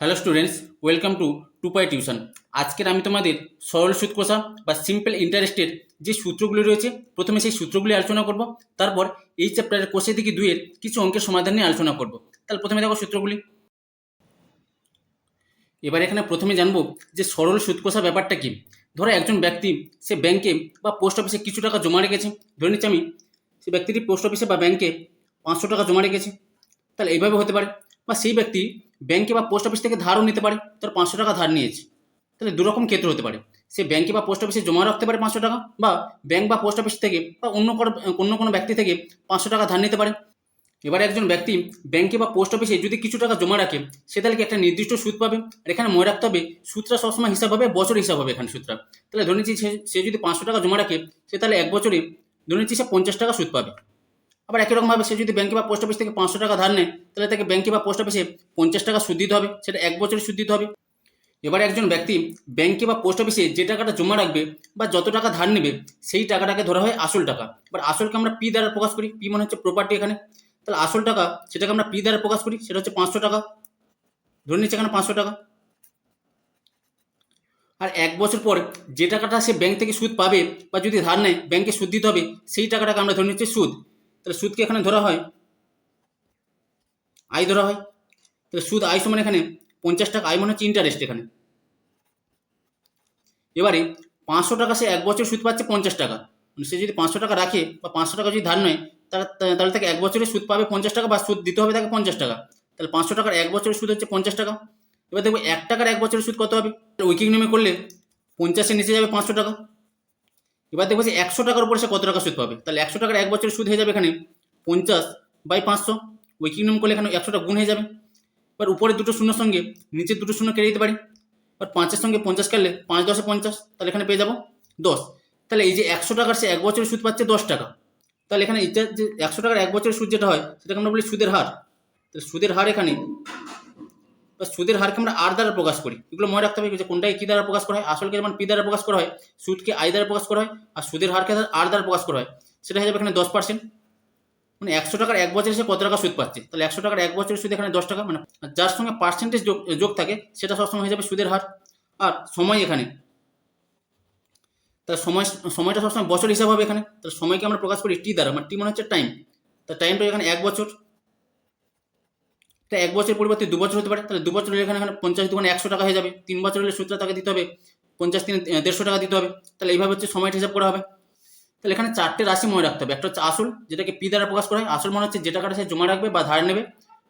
Hello students welcome to two pi tuition. আজকের আমি তোমাদের সরল সুদ কষা বা সিম্পল ইন্টারেস্টের যে সূত্রগুলি রয়েছে, প্রথমে সেই সূত্রগুলি আলোচনা করব, তারপর এই চ্যাপ্টারের কোষে দিকে দুইয়ের কিছু অঙ্কের সমাধান নিয়ে আলোচনা করব। তাহলে প্রথমে দেখো সূত্রগুলি। এবার এখানে প্রথমে জানব যে সরল সুদ কষা ব্যাপারটা কি। ধরো একজন ব্যক্তি, সে ব্যাংকে বা পোস্ট অফিসে কিছু টাকা জমা রেখেছে। ধরে নিচ্ছি আমি, সে ব্যক্তিটি পোস্ট অফিসে বা ব্যাংকে পাঁচশো টাকা জমা রেখেছে। তাহলে এইভাবে হতে পারে। বা সেই ব্যক্তি ব্যাংকে বা পোস্ট অফিস থেকে ধারও নিতে পারে, তার পাঁচশো টাকা ধার নিয়েছে। তাহলে দুরকম ক্ষেত্র হতে পারে। সে ব্যাংকে বা পোস্ট অফিসে জমা রাখতে পারে পাঁচশো টাকা বা ব্যাংক বা পোস্ট অফিস থেকে বা অন্য অন্য কোনো ব্যক্তি থেকে পাঁচশো টাকা ধার নিতে পারে। এবার একজন ব্যক্তি ব্যাংকে বা পোস্ট অফিসে যদি কিছু টাকা জমা রাখে, সে তাহলে একটা নির্দিষ্ট সুদ পাবে? আর এখানে মনে রাখতে হবে, সুদটা সবসময় হিসাব হবে বছর হিসাব হবে এখানে সুদটা। তাহলে ধরে নিচ্ছি সে যদি পাঁচশো টাকা জমা রাখে, সে তাহলে এক বছরে ধরে নিচ্ছি সে পঞ্চাশ টাকা সুদ পাবে। আবার একই রকমভাবে সে যদি ব্যাঙ্কে বা পোস্ট অফিস থেকে পাঁচশো টাকা ধার নেয়, তাহলে তাকে ব্যাঙ্কে বা পোস্ট অফিসে পঞ্চাশ টাকা সুদ দিতে হবে। সেটা এক বছরে সুদ দিতে হবে। এবার একজন ব্যক্তি ব্যাংকে বা পোস্ট অফিসে যে টাকাটা জমা রাখবে বা যত টাকা ধার নেবে, সেই টাকাটাকে ধরা হয় আসল টাকা। এবার আসলকে আমরা পি দ্বারা প্রকাশ করি। পি মানে হচ্ছে প্রপার্টি এখানে। তাহলে আসল টাকা, সেটাকে আমরা পি দ্বারা প্রকাশ করি, সেটা হচ্ছে পাঁচশো টাকা। ধরে নিচ্ছে এখানে পাঁচশো টাকা। আর এক বছর পর যে টাকাটা সে ব্যাংক থেকে সুদ পাবে বা যদি ধার নেয়, ব্যাংকে সুদ দিতে হবে, সেই টাকাটাকে আমরা ধরে নিচ্ছি সুদ। তাহলে সুদকে এখানে ধরা হয়। আয় ধরা হয়। তাহলে সুদ আয় সমান এখানে পঞ্চাশ টাকা। আয় মানে হচ্ছে ইন্টারেস্ট এখানে। এবারে পাঁচশো টাকা সে এক বছর সুদ পাচ্ছে পঞ্চাশ টাকা। মানে সে যদি পাঁচশো টাকা রাখে বা পাঁচশো টাকা যদি ধার নেয়, তাহলে তাহলে তাকে এক বছরে সুদ পাবে পঞ্চাশ টাকা বা সুদ দিতে হবে তাকে পঞ্চাশ টাকা। তাহলে পাঁচশো টাকার এক বছরের সুদ হচ্ছে পঞ্চাশ টাকা। এবার দেখব এক টাকার এক বছরের সুদ কত হবে? উইকিং নেমে করলে পঞ্চাশের নিচে যাবে পাঁচশো টাকা। এবার দেখব যে একশো টাকার উপরে সে কত টাকা সুদ পাবে। তাহলে একশো টাকার এক বছরের সুদ হয়ে যাবে এখানে পঞ্চাশ বাই পাঁচশো। উইকিং নেম করলে এখানে একশোটা গুণ হয়ে যাবে। এবার উপরে দুটো শূন্যর সঙ্গে নিচের দুটো শূন্য কেটে দিতে পারি। এবার পাঁচের সঙ্গে পঞ্চাশ কাটলে পাঁচ দশে পঞ্চাশ, তাহলে এখানে পেয়ে যাব দশ। তাহলে এই যে একশো টাকার সে এক বছরের সুদ পাচ্ছে দশ টাকা। তাহলে এখানে যে একশো টাকার এক বছরের সুদ যেটা হয়, সেটাকে আমরা বলি সুদের হার। তাহলে সুদের হার এখানে বা সুদের হারকে আমরা আর দ্বারা প্রকাশ করি। এগুলো মনে রাখতে হবে যে কোনটাকে কী দ্বারা প্রকাশ করা হয়? আসলকে যেমন পি দ্বারা প্রকাশ করা হয়, সুদকে আই দ্বারা প্রকাশ করা হয়, আর সুদের হারকে আর দ্বারা প্রকাশ করা হয়। সেটা হয়ে যাবে এখানে দশ পার্সেন্ট মানে একশো টাকার এক বছরে সে কত টাকা সুদ পাচ্ছে? তাহলে একশো টাকার এক বছরের সুদ এখানে দশ টাকা মানে যার সঙ্গে পার্সেন্টেজ যোগ থাকে, সেটা সবসময় হয়ে যাবে সুদের হার। আর সময় এখানে। তাহলে সময়, সময়টা সবসময় বছর হিসাব হবে এখানে। তাহলে সময়কে আমরা প্রকাশ করি টি দ্বারা মানে টি মানে হচ্ছে টাইম তা টাইমটা এখানে এক বছর। তা এক বছর পরিবর্তে দু বছর হতে পারে। তাহলে দু বছর হলে এখানে এখানে পঞ্চাশ দোকানে একশো টাকা হয়ে যাবে। তিন বছর হলে সুদটা তাকে দিতে হবে। পঞ্চাশ তিন দেড়শো টাকা দিতে হবে। তাহলে এইভাবে হচ্ছে সময়টা হিসাব করা হবে। তাহলে এখানে চারটে রাশি মনে রাখতে হবে। একটা হচ্ছে আসল, যেটাকে পি দ্বারা প্রকাশ করা হয়। আসল মানে হচ্ছে যে টাকাটা সে জমা রাখবে বা ধার নেবে।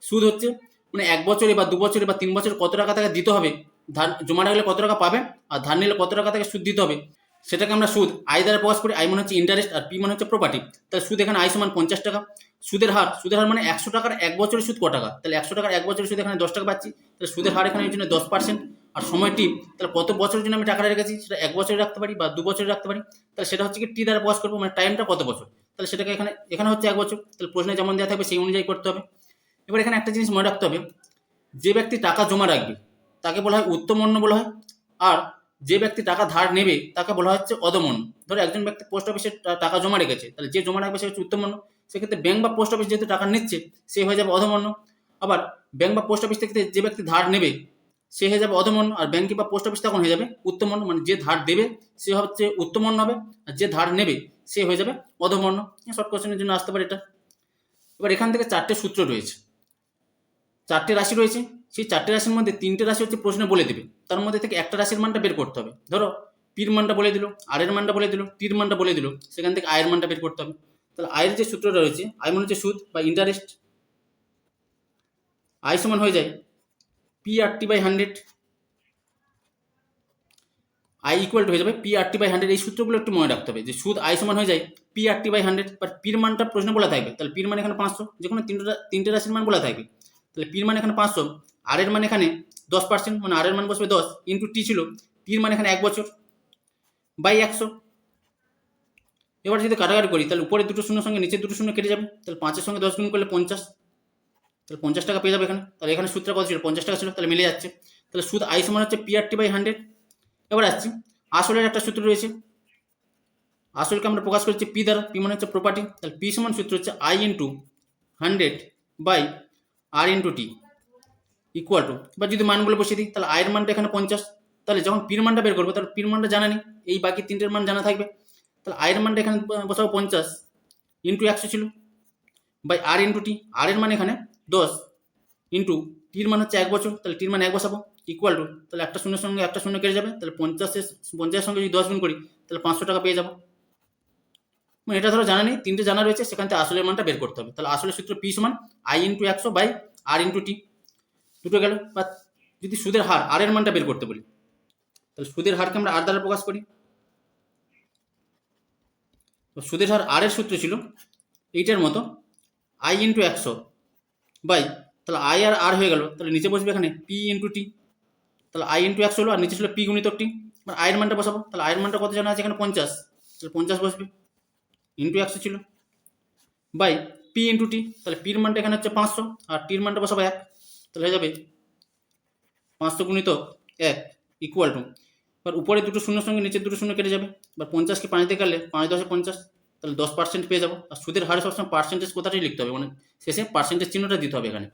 সুদ হচ্ছে মানে এক বছরে বা দু বছরে বা তিন বছর কত টাকা তাকে দিতে হবে। ধার, জমা রাখলে কত টাকা পাবে আর ধার নিলে কত টাকা তাকে সুদ দিতে হবে। সেটাকে আমরা সুদ, আয় দ্বারা প্রকাশ করি। আই মানে হচ্ছে ইন্টারেস্ট আর পি মানে হচ্ছে প্রপার্টি তাহলে সুদ এখানে আই সমান পঞ্চাশ টাকা। সুদের হার সুদের হার মানে একশো টাকার এক বছরের সুদ ক টাকা? তাহলে একশো টাকার এক বছরের সুদ এখানে দশ টাকা পাচ্ছি, তাহলে সুদের হার এখানে জন্য দশ পার্সেন্ট আর সময় সময়টি, তাহলে কত বছরের জন্য আমি টাকাটা রেখেছি সেটা এক বছরে রাখতে পারি বা দু বছরে রাখতে পারি? তাহলে সেটা হচ্ছে কি টি দ্বারা প্রকাশ করব মানে টাইমটা কত বছর? তাহলে সেটাকে এখানে এখানে হচ্ছে এক বছর। তাহলে প্রশ্নে যেমন দেওয়া থাকবে সেই অনুযায়ী করতে হবে। এবার এখানে একটা জিনিস মনে রাখতে হবে, যে ব্যক্তি টাকা জমা রাখবে, তাকে বলা হয় উত্তম অন্য বলা হয়। আর যে ব্যক্তি টাকা ধার নেবে, তাকে বলা হচ্ছে অদমন ধরো একজন ব্যক্তি পোস্ট অফিসে টাকা জমা রেখেছে, তাহলে যে জমা রাখবে সে হচ্ছে উত্তম উত্তমন্য সেক্ষেত্রে ব্যাংক বা পোস্ট অফিস যেহেতু টাকা নিচ্ছে, সে হয়ে যাবে অধমন্য। আবার ব্যাংক বা পোস্ট অফিস থেকে যে ব্যক্তি ধার নেবে, সে হয়ে যাবে অধমন্য। আর ব্যাংকে বা পোস্ট অফিস তখন হয়ে যাবে উত্তমন্য। মানে যে ধার দেবে, সে হচ্ছে উত্তমন্য হবে। আর যে ধার নেবে, সে হয়ে যাবে অধমন্য। শর্ট কোশ্চেনের জন্য আসতে পারে এটা। এবার এখান থেকে চারটে সূত্র রয়েছে। চারটে রাশি রয়েছে। সেই চারটে রাশির মধ্যে তিনটে রাশি হচ্ছে প্রশ্নে বলে দেবে। তার মধ্যে থেকে একটা রাশির মানটা বের করতে হবে। ধরো, পির মানটা বলে দিল আর এর মানটা বলে দিল টির মানটা বলে দিল। সেখান থেকে আয়ের মানটা বের করতে হবে। তাহলে আয়ের যে সূত্রটা রয়েছে আয় মানে হচ্ছে সুদ বা ইন্টারেস্ট আয় সমান হয়ে যায় P R T by hundred I equal হয়ে যাবে P R T by hundred এই সূত্রগুলো একটু মনে রাখতে হবে যে সুদ আই সমান হয়ে যায় P R T by hundred but পির মানটা প্রশ্ন বলা থাকবে। তাহলে পির মান এখানে পাঁচশো যে কোনো তিনটে তিনটে রাশির মান বলা থাকবে। তাহলে পির মান এখানে পাঁচশো আর এর মান এখানে দশ পার্সেন্ট মানে আর এর মান বসবে দশ ইন্টু টি ছিল পির মান এখানে এক বছর বাই একশো। এবার যদি কাটাকাটি করি, তাহলে উপরে দুটো শূন্য সঙ্গে নিচে দুটো শূন্য কেটে যাবে। তাহলে পাঁচের সঙ্গে দশ গুণ করলে পঞ্চাশ। তাহলে পঞ্চাশ টাকা পেয়ে যাবে এখানে। তাহলে এখানে সুদটা কত ছিল? পঞ্চাশ টাকা ছিল। তাহলে মিলে যাচ্ছে। তাহলে সুদ আই সমান হচ্ছে পিআরটি বাই হান্ড্রেড এবার আসছি। আসলের একটা সূত্র রয়েছে। আসলকে আমরা প্রকাশ করছি পি দ্বারা। পি মানে হচ্ছে প্রপার্টি তাহলে পি সমান সূত্র হচ্ছে I into hundred by R into T equal to বা যদি মানগুলো বসিয়ে দিই, তাহলে আয়ের মানটা এখানে পঞ্চাশ। তাহলে যখন পির মানটা বের করব, তাহলে পির মানটা জানা নেই। এই বাকি তিনটের মান জানা থাকবে। তাহলে আয়ের মানটা এখানে বসাবো পঞ্চাশ ইন্টু একশো ছিল বাই আর ইন্টু টি আর এর মান এখানে দশ ইন্টু টির মান হচ্ছে এক বছর, তাহলে টির মান এক বসাবো ইকুয়াল টু তাহলে একটা শূন্যের সঙ্গে একটা শূন্য কেটে যাবে, তাহলে পঞ্চাশের পঞ্চাশের সঙ্গে যদি দশ গুণ করি, তাহলে পাঁচশো টাকা পেয়ে যাব। মানে এটা ধরো জানা নেই, তিনটে জানা রয়েছে, সেখান থেকে আসলের মানটা বের করতে হবে। তাহলে আসলের সূত্র পি সমান আই ইন্টু একশো বাই আর ইন্টু টি দুটো গেল। বা যদি সুদের হার আর এর মানটা বের করতে বলি, তাহলে সুদের হারকে আমরা আর দ্বারা প্রকাশ করি। তো সুদের হার আর এর সূত্র ছিল এইটার মতো আই ইন্টু একশো বাই, তাহলে আই আর আর হয়ে গেল, তাহলে নিচে বসবে এখানে পি ইন্টু টি তাহলে আই ইন্টু একশো হলো আর নিচে ছিল পি গুণিতক টি এবার আয়ের মানটা বসাবো, তাহলে আয়ের মানটা কত জানা আছে এখানে পঞ্চাশ, তাহলে পঞ্চাশ বসবে ইন্টু একশো ছিল বাই পি ইন্টু টি তাহলে পির মানটা এখানে হচ্ছে পাঁচশো আর টির মানটা বসাবো এক, তাহলে হয়ে যাবে পাঁচশো গুণিত এক ইকুয়াল টু এবার উপরে দুটো শূন্যর সঙ্গে নিচে দুটো শূন্য কেটে যাবে। এবার পঞ্চাশকে পাঁচতে গেলে পাঁচ দশে পঞ্চাশ, তাহলে দশ পার্সেন্ট পেয়ে যাব। আর সুদের হারে সবসময় পার্সেন্টেজ কথাটাই লিখতে হবে মানে শেষে পার্সেন্টেজ চিহ্নটা দিতে হবে এখানে।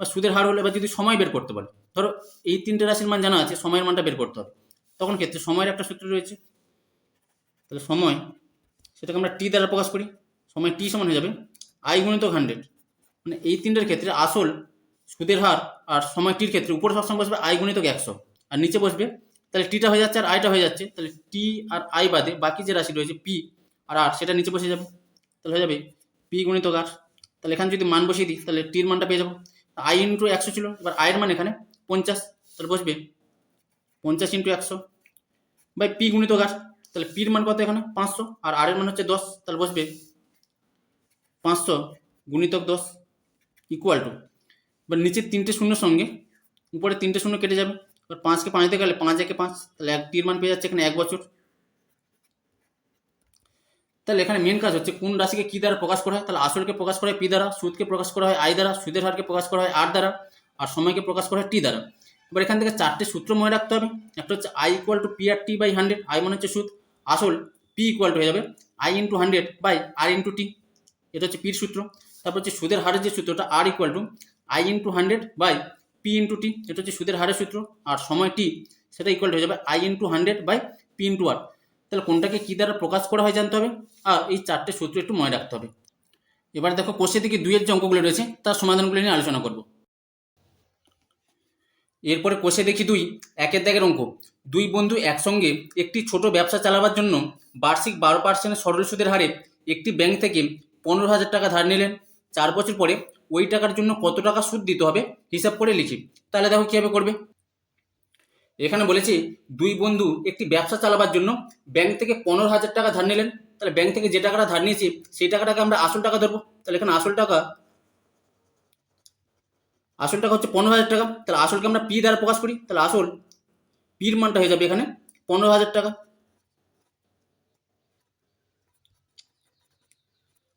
বা সুদের হার হলে এবার যদি সময় বের করতে পারে, ধরো এই তিনটে রাশির মান জানা আছে, সময়ের মানটা বের করতে হবে। তখন ক্ষেত্রে সময়ের একটা সূত্র রয়েছে। তাহলে সময়, সেটাকে আমরা টি দ্বারা প্রকাশ করি, সময় টি সমান হয়ে যাবে আই গুণিত হান্ড্রেড মানে এই তিনটের ক্ষেত্রে আসল সুদের হার আর সময় টির ক্ষেত্রে উপরে সবসময় বসবে আই গুণিত একশো, আর নিচে বসবে তাহলে টিটা হয়ে যাচ্ছে আর আইটা হয়ে যাচ্ছে, তাহলে টি আর আই বাদে বাকি যে রাশি রয়েছে পি আর আর সেটা নিচে বসে যাবে। তাহলে হয়ে যাবে পি গুণিত আর তাহলে এখানে যদি মান বসিয়ে দিই, তাহলে টির মানটা পেয়ে যাব। আই ইন্টু একশো ছিল, এবার আয়ের মান এখানে পঞ্চাশ, তাহলে বসবে পঞ্চাশ ইন্টু একশো। বাই পি গুণিত আর তাহলে পির মান কত এখানে? পাঁচশো, আর আর এর মান হচ্ছে দশ, তাহলে বসবে পাঁচশো গুণিতক দশ ইকুয়াল টু এবার নিচের তিনটে শূন্যর সঙ্গে, উপরে তিনটে শূন্য কেটে যাবে। এবার পাঁচকে পাঁচ দিতে গেলে পাঁচ একে পাঁচ, তাহলে এক টির মান পেয়ে যাচ্ছে এখানে এক বছর। তাহলে এখানে মেন কাজ হচ্ছে কোন রাশিকে কি দ্বারা প্রকাশ করা হয়? তাহলে আসলকে প্রকাশ করা হয় পি দ্বারা, সুদকে প্রকাশ করা হয় আই দ্বারা, সুদের হারকে প্রকাশ করা হয় আর দ্বারা, আর সময়কে প্রকাশ করা হয় টি দ্বারা। এবার এখান থেকে চারটে সূত্র মনে রাখতে হবে। একটা হচ্ছে I equal to P R T by hundred I মানে হচ্ছে সুদ। আসল পি ইকুয়াল টু হয়ে যাবে I into hundred by R into T এটা হচ্ছে পির সূত্র। তারপর হচ্ছে সুদের হারের যে সূত্রটা R equal to I into hundred by P into T এটা হচ্ছে সুদের হারের সূত্র, আর সময় টি সেটা ইকুয়াল হয়ে যাবে I into hundred by P into R তাহলে কোনটাকে কী দ্বারা প্রকাশ করা হয় জানতে হবে? আর এই চারটে সূত্র একটু মনে রাখতে হবে। এবার দেখো কোষে থেকে দুইয়ের যে অঙ্কগুলো রয়েছে, তার সমাধানগুলো নিয়ে আলোচনা করব। এরপরে কোষে দেখি দুই, একের দাগের অঙ্ক। দুই বন্ধু একসঙ্গে একটি ছোট ব্যবসা চালাবার জন্য বার্ষিক বারো পার্সেন্টের সরল সুদের হারে একটি ব্যাংক থেকে পনেরো হাজার টাকা ধার নিলেন। চার বছর পরে ওই টাকার জন্য কত টাকা সুদ দিতে হবে? হিসাব করে লিখি। তাহলে দেখো কীভাবে করবে? এখানে বলেছি, দুই বন্ধু একটি ব্যবসা চালাবার জন্য ব্যাংক থেকে পনেরো হাজার টাকা ধার নিলেন। তাহলে ব্যাংক থেকে যে টাকাটা ধার নিয়েছি, সেই টাকাটাকে আমরা আসল টাকা ধরবো। তাহলে এখানে আসল টাকা আসল টাকা হচ্ছে পনেরো হাজার টাকা। তাহলে আসলকে আমরা পি দ্বারা প্রকাশ করি। তাহলে আসল পির মানটা হয়ে যাবে এখানে পনেরো হাজার টাকা।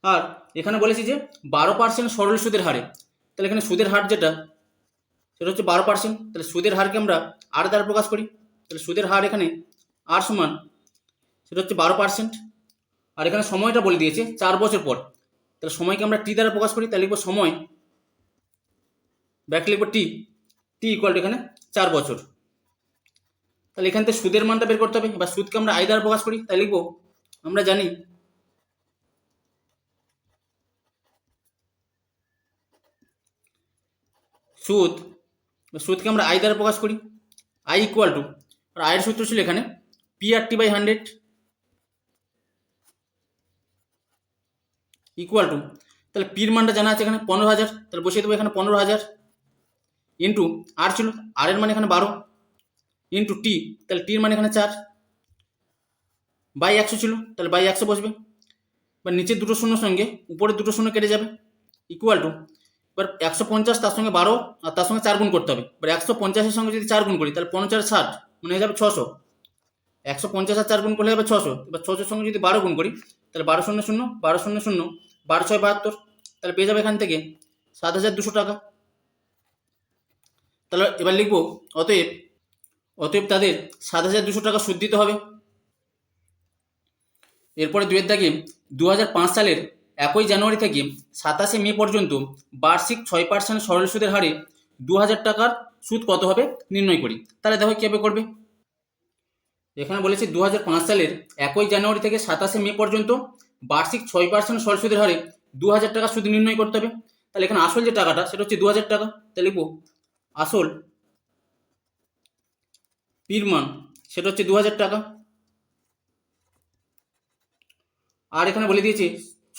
আর এখানে বলেছি যে বারো পার্সেন্ট সরল সুদের হারে। তাহলে এখানে সুদের হার যেটা, সেটা হচ্ছে বারো পার্সেন্ট তাহলে সুদের হারকে আমরা আর দ্বারা প্রকাশ করি। তাহলে সুদের হার এখানে আর সমান, সেটা হচ্ছে বারো পার্সেন্ট আর এখানে সময়টা বলে দিয়েছে চার বছর পর। তাহলে সময়কে আমরা টি দ্বারা প্রকাশ করি, তাহলে লিখব সময়, ব্যাক লিখব টি টি ইকুয়াল এখানে চার বছর। তাহলে এখান থেকে সুদের মানটা বের করতে হবে। বা সুদকে আমরা আই দ্বারা প্রকাশ করি তাই লিখব, আমরা জানি সুদ সুদকে আমরা আই দ্বারা প্রকাশ করি। আই ইকুয়াল টু আয়ের সূত্র ছিল এখানে P R T by hundred equal to তাহলে পির মানটা জানা আছে এখানে পনেরো হাজার, তাহলে বসিয়ে দেবো এখানে পনেরো হাজার ইন্টু আর ছিল আর এর মানে এখানে বারো ইন্টু টি তাহলে টির মানে এখানে চার বাই একশো ছিল, তাহলে বাই একশো বসবে। বা নিচের দুটো শূন্য সঙ্গে উপরে দুটো শূন্য কেটে যাবে ইকুয়াল টু এবার একশো পঞ্চাশ তার সঙ্গে বারো, আর তার সঙ্গে চার গুণ করতে হবে। এবার একশো পঞ্চাশের সঙ্গে যদি চার গুণ করি, তাহলে পঞ্চাশ ষাট মানে হয়ে যাবে ছশো। একশো পঞ্চাশ আর চার গুণ করলে যাবে ছশো। এবার ছশোর সঙ্গে যদি বারো গুণ করি, তাহলে বারো শূন্য শূন্য, বারো শূন্য শূন্য, বারো ছয় বাহাত্তর, তাহলে পেয়ে যাবে এখান থেকে সাত হাজার দুশো টাকা। তাহলে এবার লিখব, অতএব অতএব তাদের সাত হাজার দুশো টাকা সুদ দিতে হবে। এরপরে দুয়ের দাগে দু হাজার পাঁচ সালের একই জানুয়ারি থেকে সাতাশে মে পর্যন্ত বার্ষিক ছয় পার্সেন্ট সরল সুদের হারে দু হাজার টাকার সুদ কত হবে নির্ণয় করি। তাহলে দেখো কীভাবে করবে। এখানে বলেছে দু সালের একই জানুয়ারি থেকে সাতাশে মে পর্যন্ত বার্ষিক ছয় পার্সেন্ট সরল সুদের হারে দু হাজার টাকা সুদ নির্ণয় করতে হবে। তাহলে এখানে আসল যে টাকাটা, সেটা হচ্ছে দু হাজার টাকা। তাহলে লিখব, আসল পির মান, সেটা হচ্ছে দু হাজার টাকা। আর এখানে বলে দিয়েছে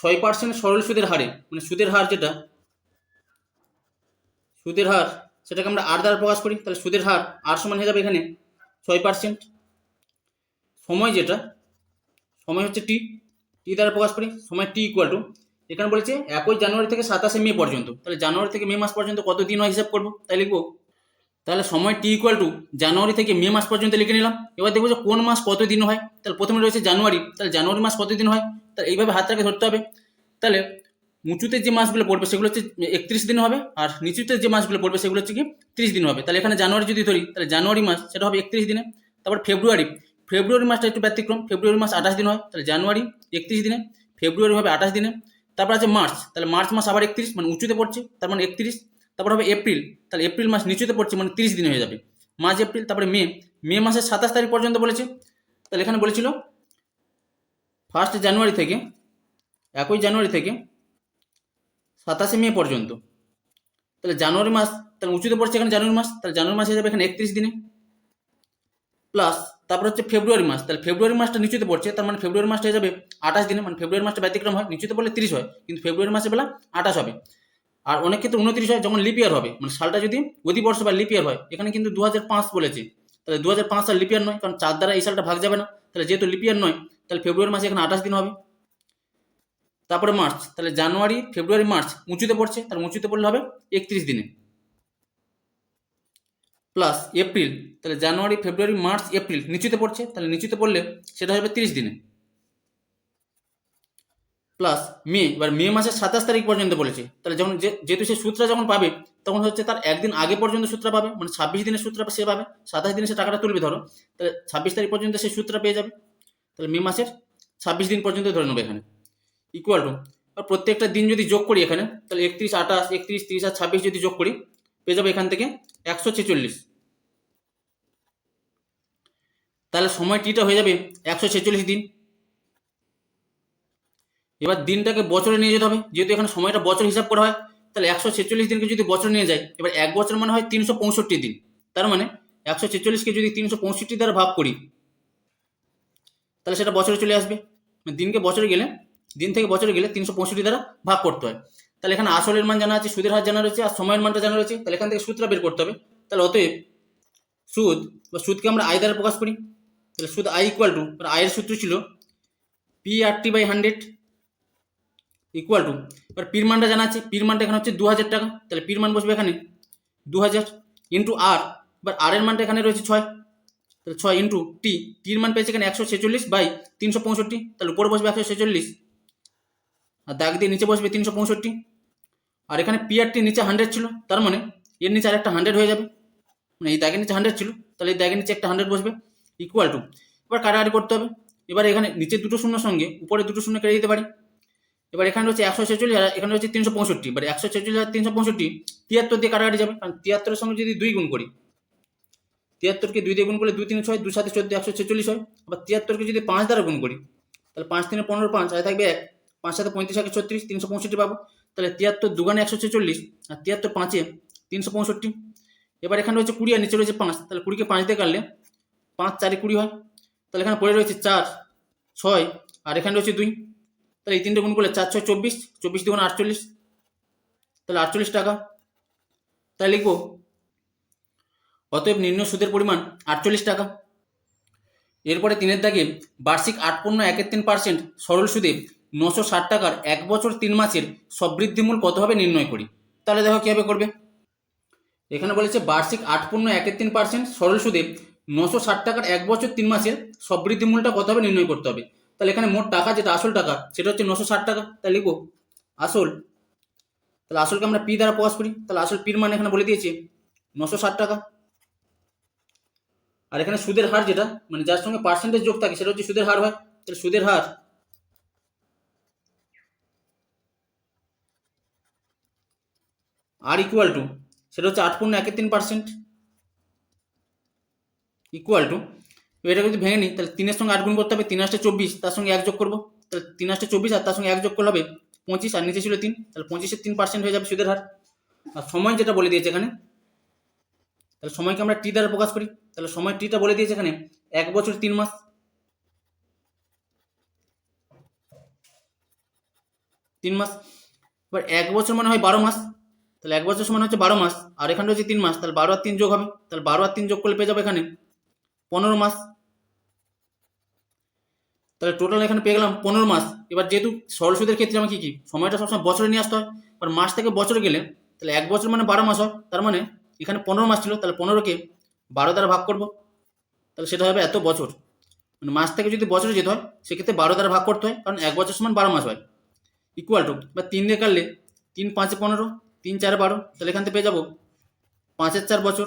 ছয় পার্সেন্ট সরল সুদের হারে মানে সুদের হার যেটা, সুদের হার, সেটাকে আমরা আর দ্বারা প্রকাশ করি, তাহলে সুদের হার আর সমান হয়ে যাবে এখানে ছয় পার্সেন্ট সময় যেটা, সময় হচ্ছে টি টি দ্বারা প্রকাশ করি, সময় টি ইকুয়াল টু এখানে বলেছে একই জানুয়ারি থেকে সাতাশে মে পর্যন্ত, তাহলে জানুয়ারি থেকে মে মাস পর্যন্ত কত দিন হয় হিসাব করব, তাই লিখব তাহলে সময় টি ইকুয়াল টু জানুয়ারি থেকে মে মাস পর্যন্ত লিখে নিলাম। এবার দেখব যে কোন মাস কত দিন হয়। তাহলে প্রথমে রয়েছে জানুয়ারি। তাহলে জানুয়ারি মাস কত দিন হয়? তাহলে এইভাবে হাতটাকে ধরতে হবে। তাহলে উঁচুতে যে মাসগুলো পড়বে সেগুলো হচ্ছে একত্রিশ দিন হবে আর নিচুতে যে মাসগুলো পড়বে সেগুলো হচ্ছে কি ত্রিশ দিন হবে। তাহলে এখানে জানুয়ারি যদি ধরি, তাহলে জানুয়ারি মাস সেটা হবে একত্রিশ দিনে। তারপর ফেব্রুয়ারি। ফেব্রুয়ারি মাসটা একটু ব্যতিক্রম। ফেব্রুয়ারি মাস আঠাশ দিন হয়, তাহলে জানুয়ারি একত্রিশ দিনে। ফেব্রুয়ারি হবে আঠাশ দিনে। তারপর আছে মার্চ। তাহলে মার্চ মাস আবার একত্রিশ মানে উঁচুতে পড়ছে, তার মানে একত্রিশ। তারপর হবে এপ্রিল। তাহলে এপ্রিল মাস নিচুতে পড়ছে মানে তিরিশ দিন হয়ে যাবে। মার্চ, এপ্রিল, তারপরে মে। মে মাসের সাতাশ তারিখ পর্যন্ত বলেছে। তাহলে এখানে বলেছিল ফার্স্ট জানুয়ারি থেকে, একই জানুয়ারি থেকে সাতাশে মে পর্যন্ত। তাহলে জানুয়ারি মাস, তাহলে উঁচুতে পড়ছে এখানে জানুয়ারি মাস। তাহলে জানুয়ারি মাস হয়ে যাবে এখানে একত্রিশ দিনে। প্লাস তারপর হচ্ছে ফেব্রুয়ারি মাস। তাহলে ফেব্রুয়ারি মাসটা নিচুতে পড়ছে, তার মানে ফেব্রুয়ারি মাসটা হয়ে যাবে আঠাশ দিনে। মানে ফেব্রুয়ারি মাসটা ব্যতিক্রম হয় নিচুতে পড়লে তিরিশ হয়। কিন্তু ফেব্রুয়ারি মাসে বেলা আঠাশ হবে। আর অনেক ক্ষেত্রে উনত্রিশ হয় যখন লিপিয়ার হবে। মানে সালটা যদি অধিবর্ষ বা লিপিয়ার হয়, এখানে কিন্তু দু হাজার পাঁচ বলেছে। তাহলে দু হাজার পাঁচ সাল লিপিয়ার নয়, কারণ চার দ্বারা এই সালটা ভাগ যাবে না। তাহলে যেহেতু লিপিয়ার নয়, তাহলে ফেব্রুয়ারি মাসে এখানে আঠাশ দিন হবে। তারপরে মার্চ তাহলে জানুয়ারি ফেব্রুয়ারি মার্চ উঁচুতে পড়ছে, তার উঁচুতে পড়লে হবে একত্রিশ দিনে। প্লাস এপ্রিল তাহলে জানুয়ারি ফেব্রুয়ারি মার্চ এপ্রিল নিচুতে পড়ছে, তাহলে নিচুতে পড়লে সেটা হবে তিরিশ দিনে। প্লাস মে, এবার মে মাসের সাতাশ তারিখ পর্যন্ত বলেছে। তাহলে যখন যেহেতু সে সূত্রা যখন পাবে, তখন হচ্ছে তার একদিন আগে পর্যন্ত সূত্রা পাবে মানে ছাব্বিশ দিনের সূত্রা সে পাবে, সাতাশ দিনে সে টাকাটা তুলবে, ধরো। তাহলে ছাব্বিশ তারিখ পর্যন্ত সে সূত্রা পেয়ে যাবে। তাহলে মে মাসের ছাব্বিশ দিন পর্যন্ত ধরে নেবে এখানে। ইকুয়াল টু আর প্রত্যেকটা দিন যদি যোগ করি এখানে, তাহলে একত্রিশ, আঠাশ, একত্রিশ, তিরিশ আর ছাব্বিশ যদি যোগ করি, পেয়ে যাবে এখান থেকে একশো ছেচল্লিশ। তাহলে সময় টিটা হয়ে যাবে একশো ছেচল্লিশ দিন। এবার দিনটাকে বছরে নিয়ে যেতে হবে। যেহেতু এখানে সময়টা বছর হিসাব করা হয়, তাহলে একশো ছেচল্লিশ দিনকে যদি বছর নিয়ে যায়, এবার এক বছর মানে হয় তিনশো পঁয়ষট্টি দিন। তার মানে একশো ছেচল্লিশকে যদি তিনশো পঁয়ষট্টি দ্বারা ভাগ করি, তাহলে সেটা বছরে চলে আসবে। মানে দিনকে বছরে গেলে, দিন থেকে বছরে গেলে তিনশো পঁয়ষট্টি দ্বারা ভাগ করতে হয়। তাহলে এখানে আসলের মান জানা আছে, সুদের হার জানা রয়েছে, আর সময়ের মানটা জানা রয়েছে, তাহলে এখান থেকে সুদটা বের করতে হবে। তাহলে অতএব সুদ বা সুদকে আমরা আয় দ্বারা প্রকাশ করি। তাহলে সুদ আই ইকুয়াল টু আয়ের সূত্র ছিল P R T by hundred equal to এবার পির মানটা জানা আছে, পির মানটা এখানে হচ্ছে দু হাজার টাকা, তাহলে পির মান বসবে এখানে দু হাজার ইন্টু আর এবার আর এর মানটা এখানে রয়েছে ছয়, তাহলে ছয় ইন্টু টি টির মান পেয়েছে এখানে একশো ছেচল্লিশ বাই তিনশো পঁয়ষট্টি, তাহলে উপরে বসবে একশো ছেচল্লিশ, আর দাগ দিয়ে নিচে বসবে তিনশো পঁয়ষট্টি, আর এখানে পি আর টি নিচে হান্ড্রেড ছিল, তার মানে এর নিচে আরেকটা হান্ড্রেড হয়ে যাবে মানে এই দাগের নিচে হান্ড্রেড ছিল, তাহলে এই দাগের নিচে একটা হান্ড্রেড বসবে ইকুয়াল টু এবার কাটাকাটি করতে হবে, এবার এখানে নিচে দুটো শূন্য সঙ্গে, উপরে দুটো শূন্য কেটে দিতে পারি এবার এখানে রয়েছে একশো ছেচল্লিশ আর এখানে রয়েছে তিনশো পঁয়ষট্টি। এবার একশো ছেচল্লিশ হাজার তিনশো পঁয়ষট্টি তিয়াত্তর দিয়ে কাটাকাটি যাবে। কারণ তিয়াত্তরের সঙ্গে যদি দুই গুণ করি, তিয়াত্তরকে দুই দিয়ে গুণ করলে দুই তিন ছয় দু সাথে চোদ্দ, একশো ছেচল্লিশ হয়। আবার তিয়াত্তরকে যদি পাঁচ দ্বারা গুণ করি, তাহলে পাঁচ তিনে পনেরো পাঁচ আর থাকবে এক। পাঁচ সাথে পঁয়ত্রিশ একে ছত্রিশ, তিনশো পঁয়ষট্টি পাবো। তাহলে তিয়াত্তর দুগানে একশো ছেচল্লিশ আর তিয়াত্তর পাঁচে তিনশো পঁয়ষট্টি। এবার এখানে রয়েছে কুড়ি আর নিচে রয়েছে পাঁচ। তাহলে কুড়িকে পাঁচ দিয়ে কাটলে পাঁচ চারে কুড়ি হয়। তাহলে এখানে পড়ে রয়েছে চার, ছয়, আর এখানে রয়েছে দুই। তাহলে এই তিনটে গুণ করলে চার ছয় চব্বিশ চব্বিশ দুগুণ আটচল্লিশ, তাহলে আটচল্লিশ টাকা। তাই লিখব, অতএব নিম্ন সুদের পরিমাণ আটচল্লিশ টাকা। এরপরে তিনের দাগে বার্ষিক আট পণ্য একের তিন পার্সেন্ট সরল সুদে নশো ষাট টাকার এক বছর তিন মাসের সবৃদ্ধিমূল কত হবে নির্ণয় করি। তাহলে দেখো কীভাবে করবে। এখানে বলেছে বার্ষিক আট পণ্য একের তিন পার্সেন্ট সরল সুদে নশো ষাট টাকার এক বছর তিন মাসের সবৃদ্ধি মূলটা কত হবে নির্ণয় করতে হবে। তাহলে এখানে মোট টাকা যেটা, আসল টাকা, সেটা হচ্ছে নশো ষাট টাকা। তাহলে লিখব, আসল। তাহলে আসলকে আমরা পি দ্বারা প্রকাশ করি। তাহলে আসল পির মান এখানে বলে দিয়েছে, নশো ষাট টাকা। আর এখানে সুদের হার যেটা মানে যার সঙ্গে পার্সেন্টেজ যোগ থাকে, সেটা হচ্ছে সুদের হার হয়। তাহলে সুদের হার আর ইকুয়াল টু সেটা হচ্ছে আট পূর্ণ একের তিন পার্সেন্ট ইকুয়াল টু এটা যদি ভেঙে নিই, তাহলে তিনের সঙ্গে আট গুণ করতে হবে, তিন আসতে চব্বিশ, তার সঙ্গে এক যোগ করব। তাহলে তিন আসতে চব্বিশ আর তার সঙ্গে এক যোগ করলে হবে পঁচিশ, আর নিচে ছিল তিন। তাহলে পঁচিশের তিন পার্সেন্ট হয়ে যাবে সুদের হার। আর সময় যেটা বলে দিয়েছে এখানে, তাহলে সময়কে আমরা টি দ্বারা প্রকাশ করি। তাহলে সময় টিটা বলে দিয়েছে এখানে, এক বছর তিন মাস। তিন মাস, এবার এক বছর মানে হয় বারো মাস। তাহলে এক বছর সমান হচ্ছে বারো মাস, আর এখানে হচ্ছে তিন মাস, তাহলে বারো আর তিন যোগ হবে। তাহলে বারো আর তিন যোগ করলে পেয়ে যাবে এখানে পনেরো মাস। তাহলে টোটাল এখানে পেয়ে গেলাম পনেরো মাস। এবার যেহেতু সরল সুদের ক্ষেত্রে আমার কি কি? সময়টা সবসময় বছরে নিয়ে আসতে হয়। আর মাস থেকে বছরে গেলে, তাহলে এক বছর মানে বারো মাস হয়। তার মানে এখানে পনেরো মাস ছিল, তাহলে পনেরোকে বারো দ্বারা ভাগ করব। তাহলে সেটা হবে এত বছর। মানে মাস থেকে যদি বছরে যেতে হয়, সেক্ষেত্রে বারো দ্বারা ভাগ করতে হয়, কারণ এক বছর সমান বারো মাস হয়। ইকুয়াল টু বা তিন দিয়ে কাটলে তিন পাঁচে পনেরো, তিন চার বারো, তাহলে এখান থেকে পেয়ে যাব পাঁচের চার বছর।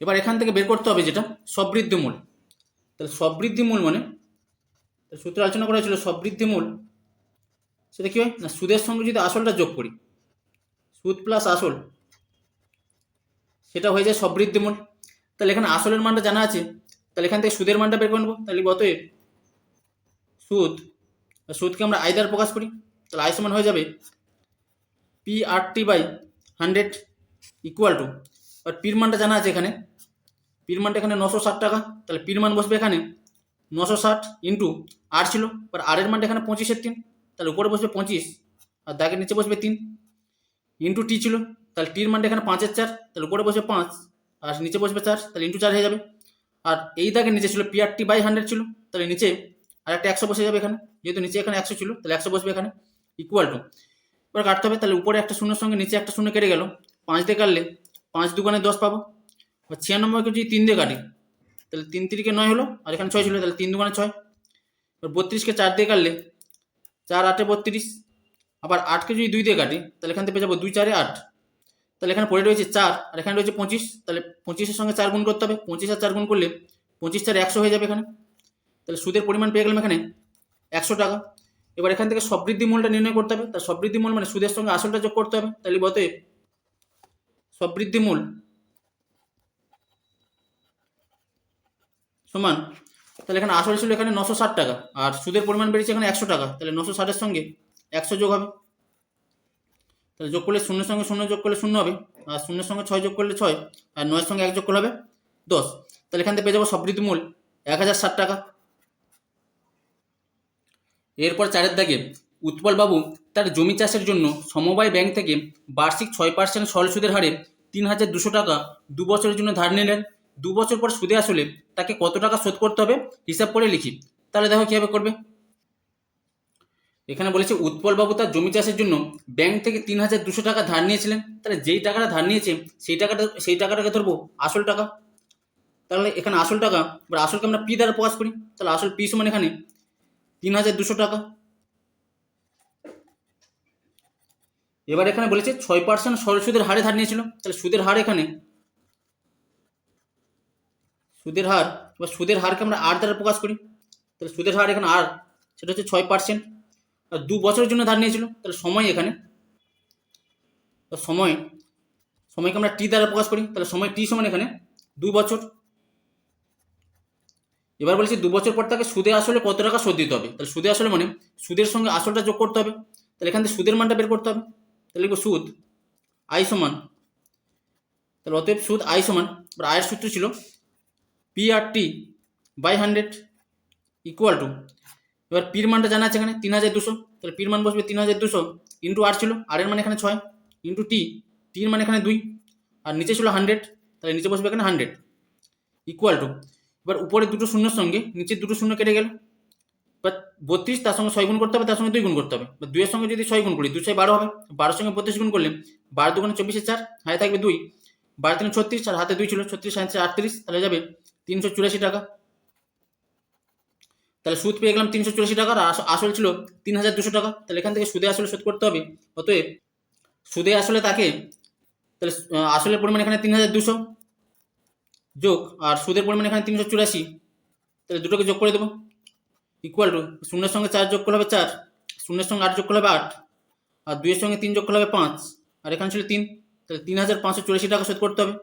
এবার এখান থেকে বের করতে হবে যেটা সবৃদ্ধি মূল। তাহলে সবৃদ্ধি মূল মানে সূত্রে আলোচনা করা হয়েছিল সবৃদ্ধি মূল সেটা কি হয়? না, সুদের সঙ্গে যদি আসলটা যোগ করি, সুদ প্লাস আসল, সেটা হয়ে যায় সবৃদ্ধি মূল তাহলে এখানে আসলের মানটা জানা আছে। তাহলে এখান থেকে সুদের মানটা বের করে নেব। তাহলে অতএব সুদ, সুদকে আমরা আই দ্বারা প্রকাশ করি, তাহলে আই সমান হয়ে যাবে P R T by hundred equal to আর পির মানটা জানা আছে এখানে। পির মানটা এখানে নশো ষাট টাকা। তাহলে পির মান বসবে এখানে নশো ষাট ইন্টু আর ছিল আর আরের মানটা এখানে পঁচিশের তিন, তাহলে উপরে বসবে পঁচিশ, আর দাগের নিচে বসবে তিন। ইন্টু টি ছিল, তাহলে টির মানটা এখানে পাঁচের চার, তাহলে উপরে বসবে পাঁচ, আর নিচে বসবে চার, তাহলে ইন্টু চার হয়ে যাবে। আর এই দাগের নিচে ছিল P R T by hundred ছিল, তাহলে নিচে আর একটা একশো বসে যাবে এখানে, যেহেতু নিচে এখানে একশো ছিল, তাহলে একশো বসবে এখানে ইকুয়াল টু এবার কাটতে হবে, তাহলে উপরে একটা শূন্যের সঙ্গে নিচে একটা শূন্য কেটে গেল, পাঁচ দিয়ে কাটলে পাঁচ দুগানে দশ পাবো। আর ছিয়ানব্বইকে যদি তিন দিয়ে কাটি, তাহলে তিন তিরিকে নয় হলো, আর এখানে ছয় ছিল, তাহলে তিন দুগানে ছয়। এবার বত্রিশকে চার দিয়ে কাটলে, চার আটে বত্রিশ, আবার আটকে যদি দুই দিয়ে কাটি, তাহলে এখান থেকে পেয়ে যাব দুই চারে আট। তাহলে এখানে পড়ে রয়েছে চার, আর এখানে রয়েছে পঁচিশ, তাহলে পঁচিশের সঙ্গে চার গুণ করতে হবে, পঁচিশ আর চার গুণ করলে পঁচিশ চার একশো হয়ে যাবে এখানে। তাহলে সুদের পরিমাণ পেয়ে গেলাম এখানে একশো টাকা। এবার এখান থেকে সবৃদ্ধি মূলটা নির্ণয় করতে হবে, তার সবৃদ্ধি মূল মানে সুদের সঙ্গে আসলটা যোগ করতে হবে। তাহলে বলতে সবৃদ্ধি মূল সমান? তাহলে এখানে আসল ছিল এখানে নশো ষাট টাকা, আর সুদের পরিমাণ বেড়েছে এখানে একশো টাকা, তাহলে নশো ষাটের সঙ্গে একশো যোগ হবে। তাহলে যোগ করলে শূন্যের সঙ্গে শূন্য যোগ করলে শূন্য হবে, আর শূন্যের সঙ্গে ছয় যোগ করলে ছয়, আর নয়ের সঙ্গে এক যোগ করলে হবে দশ। তাহলে এখান থেকে পেয়ে যাব সবৃদ্ধি মূল, এক হাজার ষাট টাকা। এরপর চারের দাগে উৎপল বাবু তার জমি চাষের জন্য সমবায় ব্যাংক থেকে বার্ষিক ছয় পার্সেন্ট সরল সুদের হারে তিন হাজার দুশো টাকা দু বছরের জন্য ধার নিলেন। দু বছর পর সুদে আসলে তাকে কত টাকা শোধ করতে হবে? হিসাব করে লিখি। তাহলে দেখো কীভাবে করবে? এখানে বলেছে উৎপল বাবু তার জমি চাষের জন্য ব্যাংক থেকে তিন হাজার দুশো টাকা ধার নিয়েছিলেন। তাহলে যেই টাকাটা ধার নিয়েছে, সেই টাকাটা, সেই টাকাটাকে ধরবো আসল টাকা। তাহলে এখানে আসল টাকা, এবার আসলকে আমরা পি দ্বারা প্রকাশ করি। তাহলে আসল পি সমান এখানে তিন হাজার দুশো টাকা। এবার এখানে বলেছে, ছয় পার্সেন্ট সরল সুদের হারে ধার নিয়েছিল। তাহলে সুদের হার এখানে সুদের হার, এবার সুদের হারকে আমরা আর দ্বারা প্রকাশ করি। তাহলে সুদের হার এখানে আর সেটা হচ্ছে ছয় পার্সেন্ট আর দু বছরের জন্য ধার নিয়েছিল, তাহলে সময় এখানে। সময়, সময়কে আমরা টি দ্বারা প্রকাশ করি, তাহলে সময় টি সমান এখানে দু বছর। এবার বলছি দু বছর পর তাকে সুদে আসলে কত টাকা শোধ দিতে হবে? তাহলে সুদে আসলে মানে সুদের সঙ্গে আসলটা যোগ করতে হবে। তাহলে এখান থেকে সুদের মানটা বের করতে হবে। তাহলে লিখব সুদ আই সমান। তাহলে অতএব সুদ আই সমান আয়ের সূত্র ছিল P R T by hundred equal to এবার পির মানটা জানা আছে এখানে? তিন হাজার দুশো। তাহলে পির মান বসবে তিন হাজার দুশো ইন্টু আর ছিল। আর এর মানে এখানে ছয়। ইন্টু টি টির মানে এখানে দুই। আর নিচে ছিল হান্ড্রেড তাহলে নিচে বসবে এখানে হান্ড্রেড ইকুয়াল টু এবার উপরে দুটো শূন্যর সঙ্গে নিচে দুটো শূন্য কেটে গেল। এবার বত্রিশ, তার সঙ্গে ছয় গুণ করতে হবে, তার সঙ্গে দুই গুণ করতে হবে। বা দুইয়ের সঙ্গে যদি ছয় গুণ করি, দুই ছয় বারো হবে। বারোর সঙ্গে বত্রিশ গুণ করলে বারো দুগুণে চব্বিশে চার, হাতে থাকবে দুই। বারো তিন ছত্রিশ, আর হাতে দুই ছিল, ছত্রিশ সাঁত্রিশ আটত্রিশ, তাহলে যাবে তিনশো চুরাশি টাকা। তাহলে সুদ পেয়ে গেলাম তিনশো চুরাশি টাকা, আর আসল ছিল তিন হাজার দুশো টাকা। তাহলে এখান থেকে সুদে আসলে শোধ করতে হবে। অতএব সুদে আসলে তাকে, তাহলে আসলের পরিমাণ এখানে তিন হাজার দুশো যোগ, আর সুদের পরিমাণ এখানে তিনশো চুরাশি। তাহলে দুটোকে যোগ করে দেবো। ইকুয়াল টু শূন্যের সঙ্গে চার যোগ করলে হবে চার, শূন্যের সঙ্গে আট যোগ করলে হবে আট, আর দুইয়ের সঙ্গে তিন যোগ করলে হবে পাঁচ, আর এখানে ছিল তিন। তাহলে তিন হাজার পাঁচশো চুরাশি টাকা শোধ করতে হবে।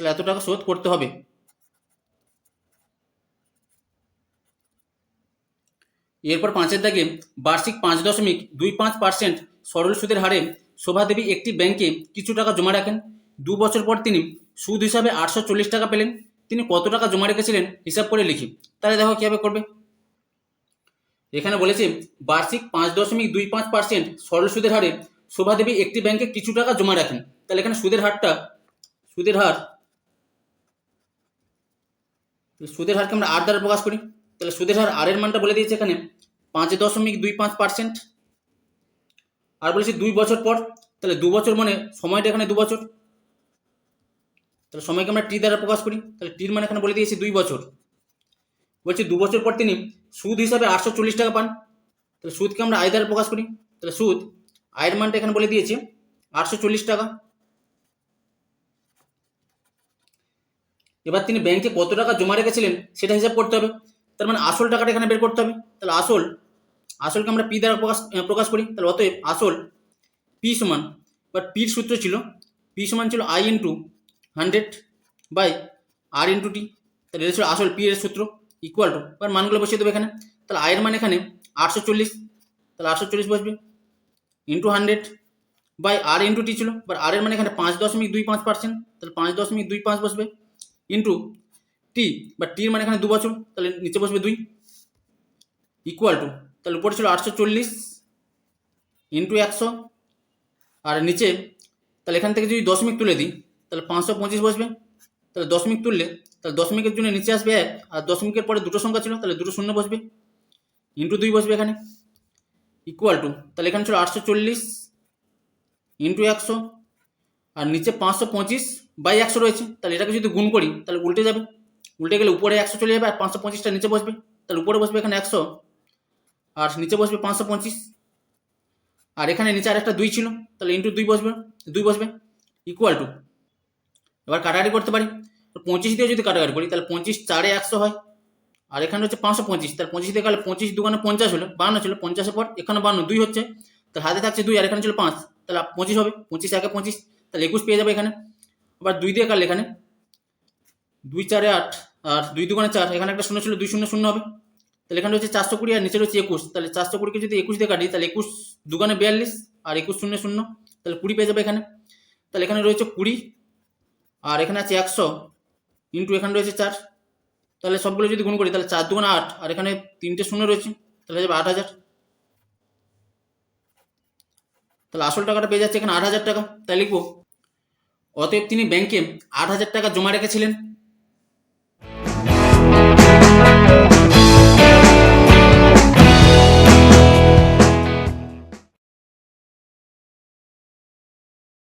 তাহলে এত টাকা শোধ করতে হবে। এরপর পাঁচের দাগে বার্ষিক পাঁচ দশমিক দুই পাঁচ পার্সেন্ট সরল সুদের হারে শোভাদেবী একটি ব্যাংকে কিছু টাকা জমা রাখেন। দু বছর পর তিনি সুদ হিসাবে আটশো চল্লিশ টাকা পেলেন। তিনি কত টাকা জমা রেখেছিলেন হিসাব করে লিখি। তাহলে দেখো কীভাবে করবে। এখানে বলেছে, বার্ষিক পাঁচ দশমিক দুই পাঁচ পার্সেন্ট সরল সুদের হারে শোভাদেবী একটি ব্যাংকে কিছু টাকা জমা রাখেন। তাহলে এখানে সুদের হারটা, সুদের হার সুদের হারকে আমরা আর দ্বারা প্রকাশ করি। তাহলে সুদের হার আর এর মানটা বলে দিয়েছে এখানে পাঁচ দশমিক দুই পাঁচ পার্সেন্ট আর বলেছি দুই বছর পর, তাহলে দু বছর মানে সময়টা এখানে দু বছর। তাহলে সময়কে আমরা টি দ্বারা প্রকাশ করি। তাহলে টির মানে এখানে বলে দিয়েছি দুই বছর। বলছি দু বছর পর তিনি সুদ হিসাবে আটশো চল্লিশ টাকা পান। তাহলে সুদকে আমরা আয় দ্বারা প্রকাশ করি। তাহলে সুদ আয়ের মানটা এখানে বলে দিয়েছে আটশো চল্লিশ টাকা। এবার তিনি ব্যাংকে কত টাকা জমা রেখেছিলেন সেটা হিসাব করতে হবে। তার মানে আসল টাকাটা এখানে বের করতে হবে। তাহলে আসল, আসলকে আমরা পি দ্বারা প্রকাশ প্রকাশ করি। তাহলে অতএব আসল পি সমান বাট পির সূত্র ছিল, পি সমান ছিল I into hundred by R into T তাহলে এটা ছিল আসল পি এর সূত্র ইকুয়াল টু এবার মানগুলো বসিয়ে দেবে এখানে। তাহলে আয়ের মান এখানে আটশো চল্লিশ, তাহলে আটশো চল্লিশ বসবে। Into hundred by R into T ছিল, এবার আর এর মানে এখানে পাঁচ দশমিক দুই পাঁচ পার্সেন্ট তাহলে পাঁচ দশমিক দুই পাঁচ বসবে। ইন্টু টি বা টির মানে এখানে দু বছর তাহলে নিচে বসবে দুই। ইকুয়াল টু তাহলে উপরে ছিল আটশো চল্লিশ ইন্টু একশো। আর নিচে, তাহলে এখান থেকে যদি দশমিক তুলে দিই, তাহলে পাঁচশো পঁচিশ বসবে। তাহলে দশমিক তুললে, তাহলে দশমিকের জন্য নিচে আসবে এক, আর দশমিকের পরে দুটো সংখ্যা ছিল, তাহলে দুটো শূন্য বসবে। ইন্টু দুই বসবে এখানে। ইকুয়াল টু তাহলে এখানে ছিল আটশো চল্লিশ ইন্টু একশো। আর নিচে পাঁচশো পঁচিশ বাই একশো রয়েছে, তাহলে এটাকে যদি গুণ করি, তাহলে উল্টে যাবে। উল্টে গেলে উপরে একশো চলে যাবে আর পাঁচশো পঁচিশটা নিচে বসবে। তাহলে উপরে বসবে এখানে একশো, আর নিচে বসবে পাঁচশো পঁচিশ। আর এখানে নিচে আরেকটা দুই ছিল, তাহলে ইন্টু দুই বসবে দুই বসবে ইকুয়াল টু এবার কাটাকাটি করতে পারি পঁচিশ দিয়ে যদি কাটাকাটি করি, তাহলে পঁচিশ চারে একশো হয়। আর এখানে হচ্ছে পাঁচশো পঁচিশ, তাহলে পঁচিশ দিয়ে গেলে পঁচিশ দোকানে পঞ্চাশ হলো, বান্ন ছিল, পঞ্চাশের পর এখানে বান্ন, দুই হচ্ছে। তাহলে হাতে থাকছে দুই, আর এখানে ছিল পাঁচ, তাহলে পঁচিশ হবে, পঁচিশ একে পঁচিশ, তাহলে একুশ পেয়ে যাবে এখানে। আবার দুই দিয়ে কাটলে এখানে? দুই চারে আট আর দুই দোকানে চার, এখানে একটা শূন্য ছিল, দুই শূন্য শূন্য হবে। তাহলে এখানে হচ্ছে চারশো কুড়ি আর নিচে হচ্ছে একুশ। তাহলে চারশো কুড়িকে যদি একুশ দিয়ে কাটি, তাহলে একুশ দুগানে বিয়াল্লিশ আর একুশ শূন্য শূন্য, তাহলে কুড়ি পেয়ে যাবে এখানে। তাহলে এখানে রয়েছে কুড়ি আর এখানে আছে একশো ইন্টু এখানে রয়েছে চার। তাহলে সবগুলো যদি গুণ করি, তাহলে চার দুগুণ আট আর এখানে তিনটে শূন্য রয়েছে, তাহলে যাবে আট হাজার। তাহলে আসল টাকাটা পেয়ে যাচ্ছে এখানে আট হাজার টাকা। তাই লিখব অতএব তিনি ব্যাংকে আট হাজার টাকা জমা রেখেছিলেন।